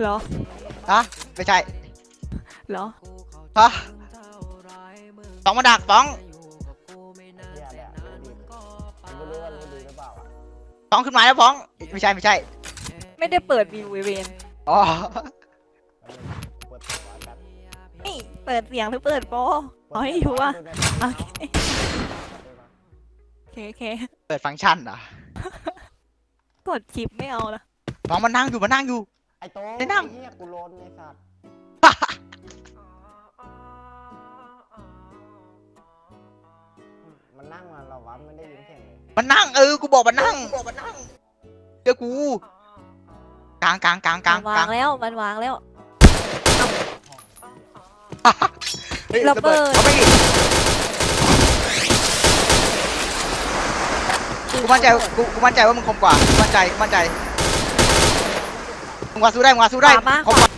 เหรอฮะไม่ใช่เหรอฮะต้องมาดักต้องเนี่ยเนี่ยรู้ดีผมไม่รู้ว่ารู้ดีหรือเปล่าอะต้องขึ้นมาแล้วฟ้อง ไม่ใช่ไม่ใช่ ไม่ได้เปิดวิวเวเวนอ๋อปวดหัวแบบนี่เปิดเสียงหรือเปิดโปรเอาให้อยู่อะโอเคโอเคโอเคเปิดฟังก์ชันเหรอกดชิปไม่เอาละน้องมันนั่งอยู่มันนั่งอยู่ ไอ้โต้ได้นั่งเฮียกูโลนไอ้สัตว์มันนั่งมาเราวะไม่ได้ยินเสียงเลยมันนั่งเออ กูบอกมันนั่งเดี๋ยวกูกลางกลางกลางกลางมันกวาลางงแล้วมันวางแล้ว เฮ้ยระเบิด เอาไปอีกกูมั่นใจกูกูมั่นใจว่ามึงคมกว่ากูมั่นใจกูมั่นใจ มึงว่าสู้ได้มึงว่าสู้ได้ขวามาคมกว่า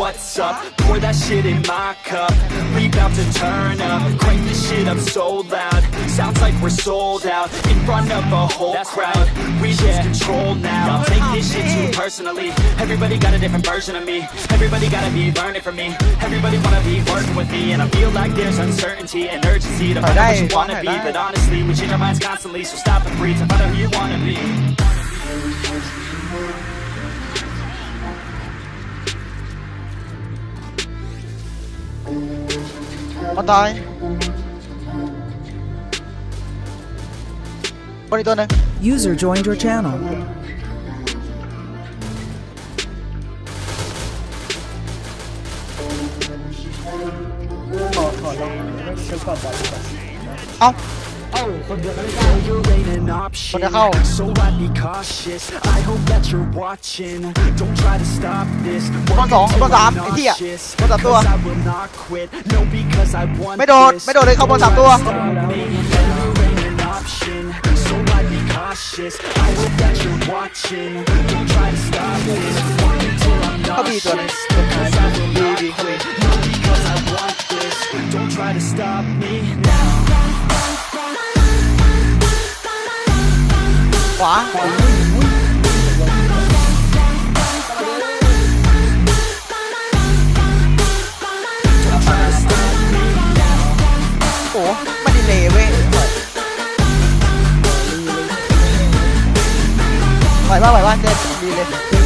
what's up? Pour that shit in my cup. We bout to turn up. Crank this shit up so loud. Sounds like we're sold out. In front of a whole crowd. We lose control now. I Take this shit too personally. Everybody got a different version of me. Everybody gotta be learning from me. Everybody wanna be working with me. And I feel like there's uncertainty and urgency To find out what you wanna be. But honestly, we change our minds constantly. So stop and breathe and find out who you wanna be Patayin. Ganito na. User joined your channel. Oh, oh, oh. นอีกตัวหนึง User joined your channel. เอ้า You ain't an option, What the hell? so I'd be cautious. I hope that you're watching. Don't try to stop this. Work คนสอง until คนสาม I'm ไอ้เหี้ย nauseous. คนสามตัว Cause I will not quit. No, because I want ไม่โดด this. ไม่โดดเลยเข้าบนสามตัว Stop me, you ain't an option, so I'd be cautious. I hope that you're watching. Don't try to stop this. Work until I'm เขาบีตัวหนึง nauseous. Cause I will not quit. No, because I want this. Don't try to stop me now. ขวาโอ้มันดีเลยเว้ยไหวป่ะไหวป่ะเดินดีเลย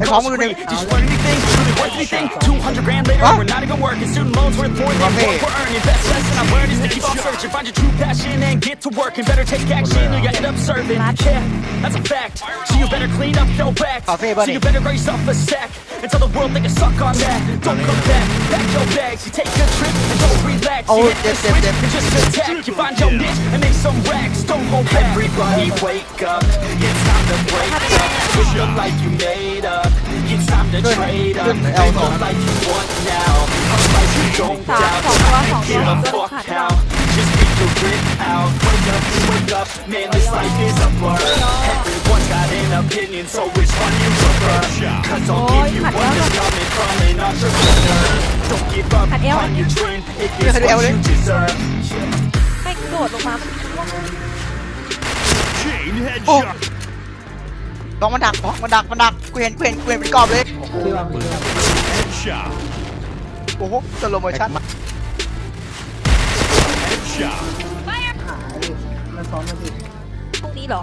Tom, we're free. gonna- Did you learn anything? Really worth anything? 200 grand later, Huh? we're not even working. Student loans worth more than Okay. what we're earning. Best lesson I learned is to keep on searching. Find your true passion and get to work. And better take action or you end up serving. Yeah, that's a fact. So you better clean up your act. Cafe, So buddy. you better raise up a sack. And tell the world they can suck on that. Don't come back, pack your bags. You take a trip and don't relax. Oh, you yes, yes. And just attack. You find your niche and make some racks. Don't hold back. Everybody wake up. It's time to break up. With your life you made up. It's time to trade up. Make the life you want now. A life you don't doubt. I give a fuck out. Just get your grit out. Wake up, wake up. Man, this life is a blur. Everyone's got an opinion So ยขัดแล้ว ขัดเอวขัดเอวเลย ไม่โดดลงมามันร่วงบล็อกมัดักบอกมาดักมาดักกูเห็นกูเห็นกูเห็นเป็นกรอบเลยโอ้โหสโลโมชั่นพวกนี้เหรอ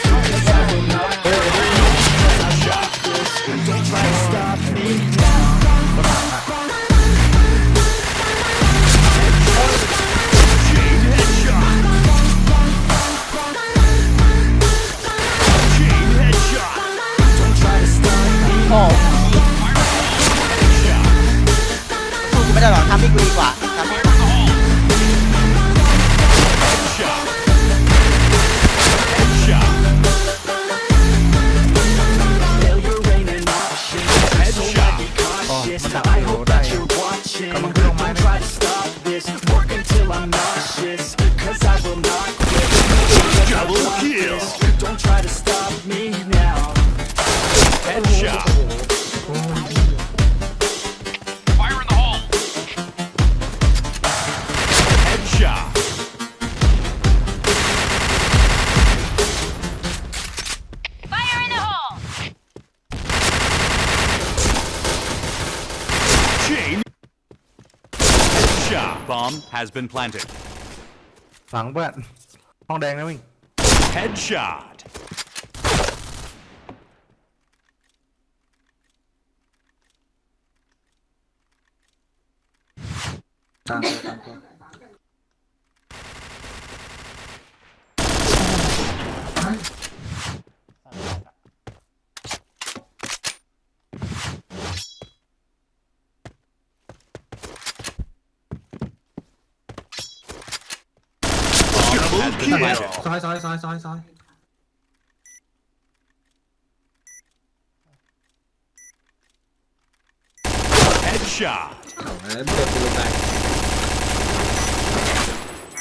ไม่ได้หรอกทำให้กูดีกว่าทำให้ Headshot. Headshot. Failure ain't an option. So I'd be cautious. I hope that you're watching. Don't try to stop this. Work Bomb has been planted. หลังเพื่อนห้องแดงนะวิ่ง Headshot. ตามตัวตามตัว ซอย kill. ซอยซอยซอยซอยซอย Headshot. เปิดประตูแตก